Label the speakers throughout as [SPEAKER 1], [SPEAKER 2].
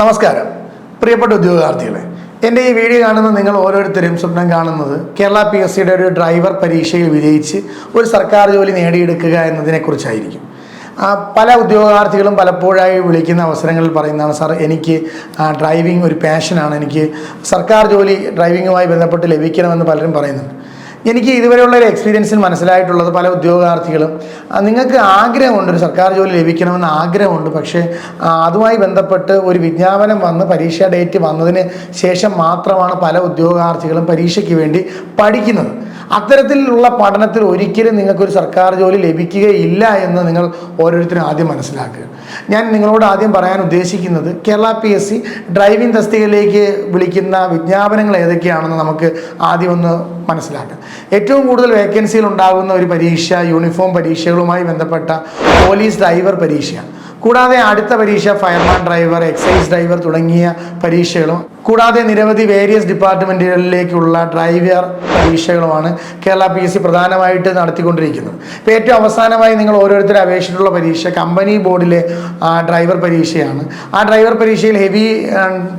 [SPEAKER 1] നമസ്കാരം. പ്രിയപ്പെട്ട ഉദ്യോഗാർത്ഥികളെ എന്റെ ഈ വീഡിയോ കാണുന്ന നിങ്ങൾ ഓരോരുത്തരും സ്വപ്നം കാണുന്നത് കേരള പി എസ് സിയുടെ ഒരു ഡ്രൈവർ പരീക്ഷയിൽ വിജയിച്ച് ഒരു സർക്കാർ ജോലി നേടിയെടുക്കുക എന്നതിനെക്കുറിച്ചായിരിക്കും. പല ഉദ്യോഗാർത്ഥികളും പലപ്പോഴായി വിളിക്കുന്ന അവസരങ്ങളിൽ പറയുന്നതാണ് സാർ എനിക്ക് ഡ്രൈവിംഗ് ഒരു പാഷനാണ്. എനിക്ക് സർക്കാർ ജോലി ഡ്രൈവിങ്ങുമായി ബന്ധപ്പെട്ട് ലഭിക്കണമെന്ന് പലരും പറയുന്നുണ്ട്. എനിക്ക് ഇതുവരെയുള്ള ഒരു എക്സ്പീരിയൻസിൽ മനസ്സിലായിട്ടുള്ളത് പല ഉദ്യോഗാർത്ഥികളും. നിങ്ങൾക്ക് ആഗ്രഹമുണ്ട് ഒരു സർക്കാർ ജോലി ലഭിക്കണമെന്ന് ആഗ്രഹമുണ്ട് പക്ഷേ അതുമായി ബന്ധപ്പെട്ട് ഒരു വിജ്ഞാപനം വന്ന് പരീക്ഷാ ഡേറ്റ് വന്നതിന് ശേഷം മാത്രമാണ് പല ഉദ്യോഗാർത്ഥികളും പരീക്ഷയ്ക്ക് വേണ്ടി പഠിക്കുന്നത്. അത്തരത്തിലുള്ള പഠനത്തിൽ ഒരിക്കലും നിങ്ങൾക്കൊരു സർക്കാർ ജോലി ലഭിക്കുകയില്ല എന്ന് നിങ്ങൾ ഓരോരുത്തരും ആദ്യം മനസ്സിലാക്കുക. ഞാൻ നിങ്ങളോട് ആദ്യം പറയാൻ ഉദ്ദേശിക്കുന്നത് Kerala P S C driving തസ്തികയിലേക്ക് വിളിക്കുന്ന വിജ്ഞാപനങ്ങൾ ഏതൊക്കെയാണെന്ന് നമുക്ക് ആദ്യം ഒന്ന് മനസ്സിലാക്കാം. ഏറ്റവും കൂടുതൽ വേക്കൻസികൾ ഉണ്ടാകുന്ന ഒരു പരീക്ഷ യൂണിഫോം പരീക്ഷകളുമായി ബന്ധപ്പെട്ട പോലീസ് ഡ്രൈവർ പരീക്ഷയാണ്. കൂടാതെ അടുത്ത പരീക്ഷ ഫയർമാൻ ഡ്രൈവർ എക്സൈസ് ഡ്രൈവർ തുടങ്ങിയ പരീക്ഷകളും കൂടാതെ നിരവധി വേരിയസ് ഡിപ്പാർട്ട്മെന്റുകളിലേക്കുള്ള ഡ്രൈവർ പരീക്ഷകളുമാണ് കേരള പി എസ് സി പ്രധാനമായിട്ട് നടത്തിക്കൊണ്ടിരിക്കുന്നത്. ഇപ്പോൾ ഏറ്റവും അവസാനമായി നിങ്ങൾ ഓരോരുത്തരും അപേക്ഷിച്ചിട്ടുള്ള പരീക്ഷ കമ്പനി ബോർഡിലെ ഡ്രൈവർ പരീക്ഷയാണ്. ആ ഡ്രൈവർ പരീക്ഷയിൽ ഹെവി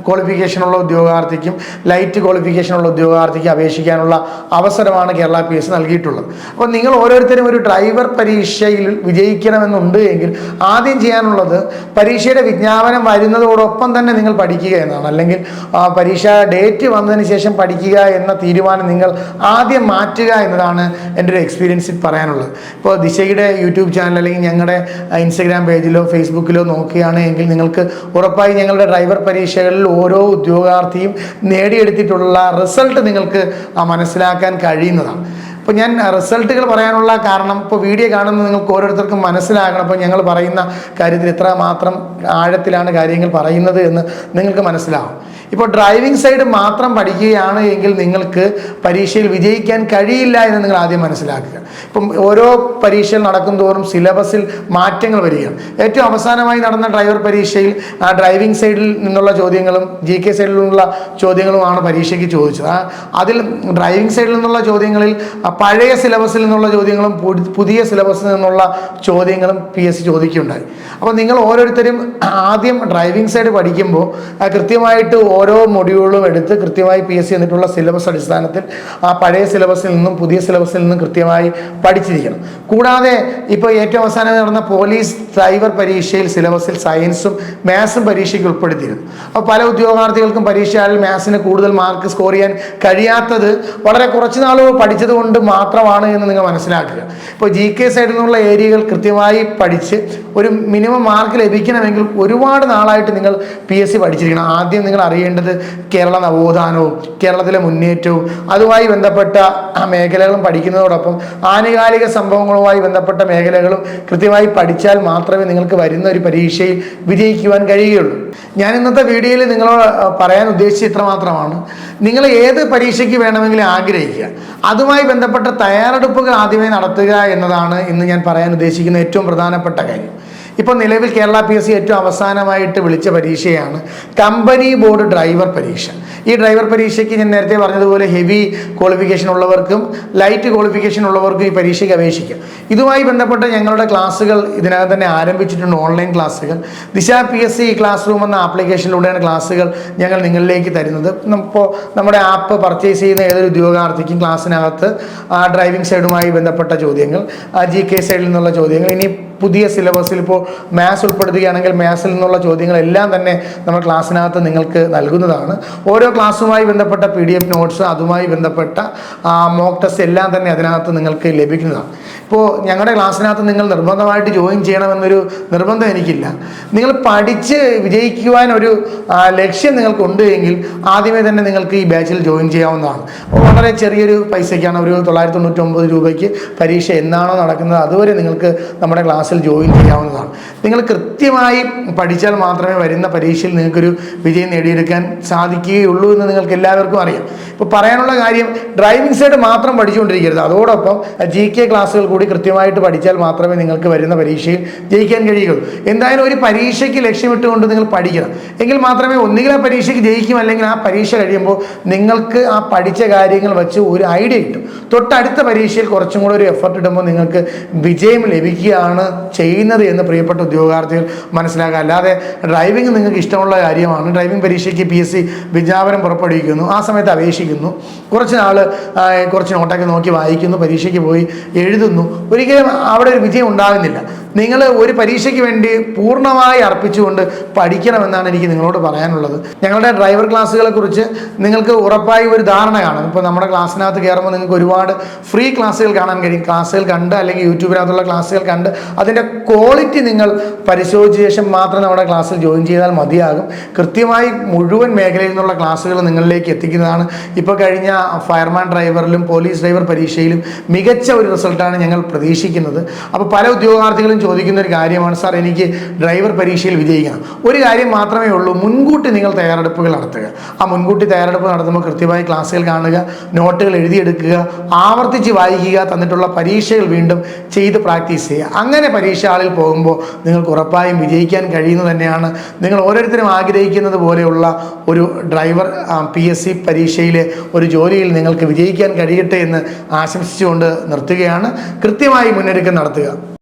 [SPEAKER 1] ക്വാളിഫിക്കേഷനുള്ള ഉദ്യോഗാർത്ഥിക്കും ലൈറ്റ് ക്വാളിഫിക്കേഷനുള്ള ഉദ്യോഗാർത്ഥിക്കും അപേക്ഷിക്കാനുള്ള അവസരമാണ് കേരള പി എസ് നൽകിയിട്ടുള്ളത്. അപ്പോൾ നിങ്ങൾ ഓരോരുത്തരും ഒരു ഡ്രൈവർ പരീക്ഷയിൽ വിജയിക്കണമെന്നുണ്ട് എങ്കിൽ ആദ്യം ചെയ്യാനുള്ളത് പരീക്ഷയുടെ വിജ്ഞാപനം വരുന്നതോടൊപ്പം തന്നെ നിങ്ങൾ പഠിക്കുക എന്നാണ് അല്ലെങ്കിൽ പരീക്ഷ ഡേറ്റ് വന്നതിന് ശേഷം പഠിക്കുക എന്ന തീരുമാനം നിങ്ങൾ ആദ്യം മാറ്റുക എന്നതാണ് എന്റെ ഒരു എക്സ്പീരിയൻസിൽ പറയാനുള്ളത്. ഇപ്പോൾ ദിശയുടെ യൂട്യൂബ് ചാനൽ അല്ലെങ്കിൽ ഞങ്ങളുടെ ഇൻസ്റ്റഗ്രാം പേജിലോ ഫേസ്ബുക്കിലോ നോക്കുകയാണ് എങ്കിൽ നിങ്ങൾക്ക് ഉറപ്പായി ഞങ്ങളുടെ ഡ്രൈവർ പരീക്ഷകളിൽ ഓരോ ഉദ്യോഗാർത്ഥിയും നേടിയെടുത്തിട്ടുള്ള റിസൾട്ട് നിങ്ങൾക്ക് മനസ്സിലാക്കാൻ കഴിയുന്നതാണ്. അപ്പോൾ ഞാൻ റിസൾട്ടുകൾ പറയാനുള്ള കാരണം ഇപ്പോൾ വീഡിയോ കാണുന്ന നിങ്ങൾക്ക് ഓരോരുത്തർക്കും മനസ്സിലാകണം. അപ്പോൾ ഞങ്ങൾ പറയുന്ന കാര്യത്തിൽ എത്ര മാത്രം ആഴത്തിലാണ് കാര്യങ്ങൾ പറയുന്നത് എന്ന് നിങ്ങൾക്ക് മനസ്സിലാവും. ഇപ്പോൾ ഡ്രൈവിംഗ് സൈഡ് മാത്രം പഠിക്കുകയാണ് എങ്കിൽ നിങ്ങൾക്ക് പരീക്ഷയിൽ വിജയിക്കാൻ കഴിയില്ല എന്ന് നിങ്ങൾ ആദ്യം മനസ്സിലാക്കുക. ഇപ്പം ഓരോ പരീക്ഷയിൽ നടക്കും തോറും സിലബസിൽ മാറ്റങ്ങൾ വരികയാണ്. ഏറ്റവും അവസാനമായി നടന്ന ഡ്രൈവർ പരീക്ഷയിൽ ആ ഡ്രൈവിംഗ് സൈഡിൽ നിന്നുള്ള ചോദ്യങ്ങളും ജി കെ സൈഡിൽ നിന്നുള്ള ചോദ്യങ്ങളുമാണ് പരീക്ഷയ്ക്ക് ചോദിച്ചത്. അതിൽ ഡ്രൈവിംഗ് സൈഡിൽ നിന്നുള്ള ചോദ്യങ്ങളിൽ പഴയ സിലബസിൽ നിന്നുള്ള ചോദ്യങ്ങളും പുതിയ സിലബസിൽ നിന്നുള്ള ചോദ്യങ്ങളും പി എസ് സി ചോദിക്കുകയുണ്ടായി. അപ്പോൾ നിങ്ങൾ ഓരോരുത്തരും ആദ്യം ഡ്രൈവിംഗ് സൈഡ് പഠിക്കുമ്പോൾ കൃത്യമായിട്ട് ഓരോ മൊഡ്യൂളും എടുത്ത് കൃത്യമായി പി എസ് സി എന്നിട്ടുള്ള സിലബസ് അടിസ്ഥാനത്തിൽ ആ പഴയ സിലബസിൽ നിന്നും പുതിയ സിലബസിൽ നിന്നും കൃത്യമായി പഠിച്ചിരിക്കണം. കൂടാതെ ഇപ്പോൾ ഏറ്റവും അവസാനം നടന്ന പോലീസ് സൈബർ പരീക്ഷയിൽ സിലബസിൽ സയൻസും മാത്സും പരീക്ഷയ്ക്ക് ഉൾപ്പെടുത്തിയിരുന്നു. അപ്പോൾ പല ഉദ്യോഗാർത്ഥികൾക്കും പരീക്ഷയിൽ മാത്സിന് കൂടുതൽ മാർക്ക് സ്കോർ ചെയ്യാൻ കഴിയാത്തത് വളരെ കുറച്ച് നാളുകൾ പഠിച്ചത് കൊണ്ട് മാത്രമാണ് എന്ന് നിങ്ങൾ മനസ്സിലാക്കുക. ഇപ്പോൾ ജി കെ സൈഡിൽ നിന്നുള്ള ഏരിയകൾ കൃത്യമായി പഠിച്ച് ഒരു മിനിമം മാർക്ക് ലഭിക്കണമെങ്കിൽ ഒരുപാട് നാളായിട്ട് നിങ്ങൾ പി എസ് സി പഠിച്ചിരിക്കണം. ആദ്യം നിങ്ങൾ അറിയേണ്ടത് കേരള നവോത്ഥാനവും കേരളത്തിലെ മുന്നേറ്റവും. അതുമായി ബന്ധപ്പെട്ട മേഖലകളും പഠിക്കുന്നതോടൊപ്പം ആനുകാലിക സംഭവങ്ങളുമായി ബന്ധപ്പെട്ട മേഖലകളും കൃത്യമായി പഠിച്ചാൽ മാത്രമേ നിങ്ങൾക്ക് വരുന്ന ഒരു പരീക്ഷയിൽ വിജയിക്കുവാൻ കഴിയുകയുള്ളൂ. ഞാൻ ഇന്നത്തെ വീഡിയോയിൽ നിങ്ങളോട് പറയാൻ ഉദ്ദേശിച്ച ഇത്ര മാത്രമാണ്. നിങ്ങൾ ഏത് പരീക്ഷയ്ക്ക് വേണമെങ്കിലും ആഗ്രഹിക്കുക. അതുമായി ബന്ധപ്പെട്ട തയ്യാറെടുപ്പുകൾ ആദ്യമേ നടത്തുക എന്നതാണ് ഇന്ന് ഞാൻ പറയാൻ ഉദ്ദേശിക്കുന്ന ഏറ്റവും പ്രധാനപ്പെട്ട കാര്യം. ഇപ്പോൾ നിലവിൽ കേരള പി എസ് സി ഏറ്റവും അവസാനമായിട്ട് വിളിച്ച പരീക്ഷയാണ് കമ്പനി ബോർഡ് ഡ്രൈവർ പരീക്ഷ. ഈ ഡ്രൈവർ പരീക്ഷയ്ക്ക് ഞാൻ നേരത്തെ പറഞ്ഞതുപോലെ ഹെവി ക്വാളിഫിക്കേഷൻ ഉള്ളവർക്കും ലൈറ്റ് ക്വാളിഫിക്കേഷൻ ഉള്ളവർക്കും ഈ പരീക്ഷയ്ക്ക് അപേക്ഷിക്കാം. ഇതുമായി ബന്ധപ്പെട്ട ഞങ്ങളുടെ ക്ലാസ്സുകൾ ഇതിനകം തന്നെ ആരംഭിച്ചിട്ടുണ്ട് ഓൺലൈൻ ക്ലാസ്സുകൾ. Disha P S C class room എന്ന ആപ്ലിക്കേഷനിലൂടെയാണ് ക്ലാസ്സുകൾ ഞങ്ങൾ നിങ്ങളിലേക്ക് തരുന്നത്. ഇപ്പോൾ നമ്മുടെ ആപ്പ് പർച്ചേസ് ചെയ്യുന്ന ഏതൊരു ഉദ്യോഗാർത്ഥിക്കും ക്ലാസ്സിനകത്ത് ആ ഡ്രൈവിംഗ് സൈഡുമായി ബന്ധപ്പെട്ട ചോദ്യങ്ങൾ ജി കെ സൈഡിൽ നിന്നുള്ള ചോദ്യങ്ങൾ ഇനി പുതിയ സിലബസിൽ ഇപ്പോൾ മാത്സ് ഉൾപ്പെടുത്തുകയാണെങ്കിൽ മാത്സിൽ നിന്നുള്ള ചോദ്യങ്ങളെല്ലാം തന്നെ നമ്മൾ ക്ലാസ്സിനകത്ത് നിങ്ങൾക്ക് നൽകുന്നതാണ്. ഓരോ ക്ലാസ്സുമായി ബന്ധപ്പെട്ട പി ഡി എഫ് നോട്ട്സ് അതുമായി ബന്ധപ്പെട്ട മോക്ക് ടെസ്റ്റ് എല്ലാം തന്നെ അതിനകത്ത് നിങ്ങൾക്ക് ലഭിക്കുന്നതാണ്. ഇപ്പോൾ ഞങ്ങളുടെ ക്ലാസ്സിനകത്ത് നിങ്ങൾ നിർബന്ധമായിട്ട് ജോയിൻ ചെയ്യണമെന്നൊരു നിർബന്ധം എനിക്കില്ല. നിങ്ങൾ പഠിച്ച് വിജയിക്കുവാൻ ഒരു ലക്ഷ്യം നിങ്ങൾക്കുണ്ട് എങ്കിൽ ആദ്യമേ തന്നെ നിങ്ങൾക്ക് ഈ ബാച്ചിൽ ജോയിൻ ചെയ്യാവുന്നതാണ്. വളരെ ചെറിയൊരു പൈസയ്ക്കാണ് ഒരു തൊള്ളായിരത്തി തൊണ്ണൂറ്റൊമ്പത് രൂപയ്ക്ക് പരീക്ഷ എന്നാണോ നടക്കുന്നത് അതുവരെ നിങ്ങൾക്ക് നമ്മുടെ ക്ലാസ്സിൽ ജോയിൻ ചെയ്യാവുന്നതാണ്. നിങ്ങൾ കൃത്യമായി പഠിച്ചാൽ മാത്രമേ വരുന്ന പരീക്ഷയിൽ നിങ്ങൾക്കൊരു വിജയം നേടിയെടുക്കാൻ സാധിക്കുകയുള്ളൂ എന്ന് നിങ്ങൾക്ക് എല്ലാവർക്കും അറിയാം. ഇപ്പോൾ പറയാനുള്ള കാര്യം ഡ്രൈവിംഗ് സൈഡ് മാത്രം പഠിച്ചുകൊണ്ടിരിക്കരുത്. അതോടൊപ്പം ജി കെ ക്ലാസ്സുകൾ കൂടി കൃത്യമായിട്ട് പഠിച്ചാൽ മാത്രമേ നിങ്ങൾക്ക് വരുന്ന പരീക്ഷയിൽ ജയിക്കാൻ കഴിയുകയുള്ളൂ. എന്തായാലും ഒരു പരീക്ഷയ്ക്ക് ലക്ഷ്യമിട്ടുകൊണ്ട് നിങ്ങൾ പഠിക്കണം. എങ്കിൽ മാത്രമേ ഒന്നുകിൽ ആ പരീക്ഷയ്ക്ക് ജയിക്കും അല്ലെങ്കിൽ ആ പരീക്ഷ കഴിയുമ്പോൾ നിങ്ങൾക്ക് ആ പഠിച്ച കാര്യങ്ങൾ വെച്ച് ഒരു ഐഡിയ കിട്ടും. തൊട്ടടുത്ത പരീക്ഷയിൽ കുറച്ചും കൂടെ ഒരു എഫർട്ട് ഇടുമ്പോൾ നിങ്ങൾക്ക് വിജയം ലഭിക്കുകയാണ് ചെയ്യുന്നത് എന്ന് പ്രിയപ്പെട്ട ഉദ്യോഗാർത്ഥികൾ മനസ്സിലാക്കുക. അല്ലാതെ ഡ്രൈവിംഗ് നിങ്ങൾക്ക് ഇഷ്ടമുള്ള കാര്യമാണ്. ഡ്രൈവിംഗ് പരീക്ഷയ്ക്ക് പി എസ് സി വിജ്ഞാപനം പുറപ്പെടുവിക്കുന്നു. ആ സമയത്ത് അപേക്ഷിക്കുന്നു. കുറച്ച് നാൾ കുറച്ച് നോട്ടൊക്കെ നോക്കി വായിക്കുന്നു. പരീക്ഷയ്ക്ക് പോയി എഴുതുന്നു. ഒരിക്കലും അവിടെ ഒരു വിജയം ഉണ്ടാകുന്നില്ല. നിങ്ങൾ ഒരു പരീക്ഷയ്ക്ക് വേണ്ടി പൂർണമായി അർപ്പിച്ചുകൊണ്ട് പഠിക്കണമെന്നാണ് എനിക്ക് നിങ്ങളോട് പറയാനുള്ളത്. ഞങ്ങളുടെ ഡ്രൈവർ ക്ലാസ്സുകളെ കുറിച്ച് നിങ്ങൾക്ക് ഉറപ്പായി ഒരു ധാരണ കാണും. ഇപ്പോൾ നമ്മുടെ ക്ലാസ്സിനകത്ത് കയറുമ്പോൾ നിങ്ങൾക്ക് ഒരുപാട് ഫ്രീ ക്ലാസ്സുകൾ കാണാൻ കഴിയും. ക്ലാസ്സുകൾ കണ്ട് അല്ലെങ്കിൽ യൂട്യൂബിനകത്തുള്ള ക്ലാസ്സുകൾ കണ്ട് അതിന്റെ ക്വാളിറ്റി നിങ്ങൾ പരിശോധിച്ച ശേഷം മാത്രം നമ്മുടെ ക്ലാസ്സിൽ ജോയിൻ ചെയ്താൽ മതിയാകും. കൃത്യമായി മുഴുവൻ മേഖലയിൽ നിന്നുള്ള ക്ലാസ്സുകൾ നിങ്ങളിലേക്ക് എത്തിക്കുന്നതാണ്. ഇപ്പോൾ കഴിഞ്ഞ ഫയർമാൻ ഡ്രൈവറിലും പോലീസ് ഡ്രൈവർ പരീക്ഷയിലും മികച്ച ഒരു റിസൾട്ടാണ് ഞങ്ങൾ പ്രതീക്ഷിക്കുന്നത്. അപ്പോൾ പല ഉദ്യോഗാർത്ഥികളും ചോദിക്കുന്ന ഒരു കാര്യമാണ് സാർ എനിക്ക് ഡ്രൈവർ പരീക്ഷയിൽ വിജയിക്കണം. ഒരു കാര്യം മാത്രമേ ഉള്ളൂ മുൻകൂട്ടി നിങ്ങൾ തയ്യാറെടുപ്പുകൾ നടത്തുക. ആ മുൻകൂട്ടി തയ്യാറെടുപ്പ് നടത്തുമ്പോൾ കൃത്യമായി ക്ലാസ്സുകൾ കാണുക നോട്ടുകൾ എഴുതിയെടുക്കുക ആവർത്തിച്ച് വായിക്കുക തന്നിട്ടുള്ള പരീക്ഷകൾ വീണ്ടും ചെയ്ത് പ്രാക്ടീസ് ചെയ്യുക. അങ്ങനെ പരീക്ഷ ആളിൽ പോകുമ്പോൾ നിങ്ങൾക്ക് ഉറപ്പായും വിജയിക്കാൻ കഴിയുന്നത് തന്നെയാണ്. നിങ്ങൾ ഓരോരുത്തരും ആഗ്രഹിക്കുന്നത് പോലെയുള്ള ഒരു ഡ്രൈവർ പി എസ് സി പരീക്ഷയിലെ ഒരു ജോലിയിൽ നിങ്ങൾക്ക് വിജയിക്കാൻ കഴിയട്ടെ എന്ന് ആശംസിച്ചുകൊണ്ട് നിർത്തുകയാണ്. കൃത്യമായി മുന്നൊരുക്കം നടത്തുക.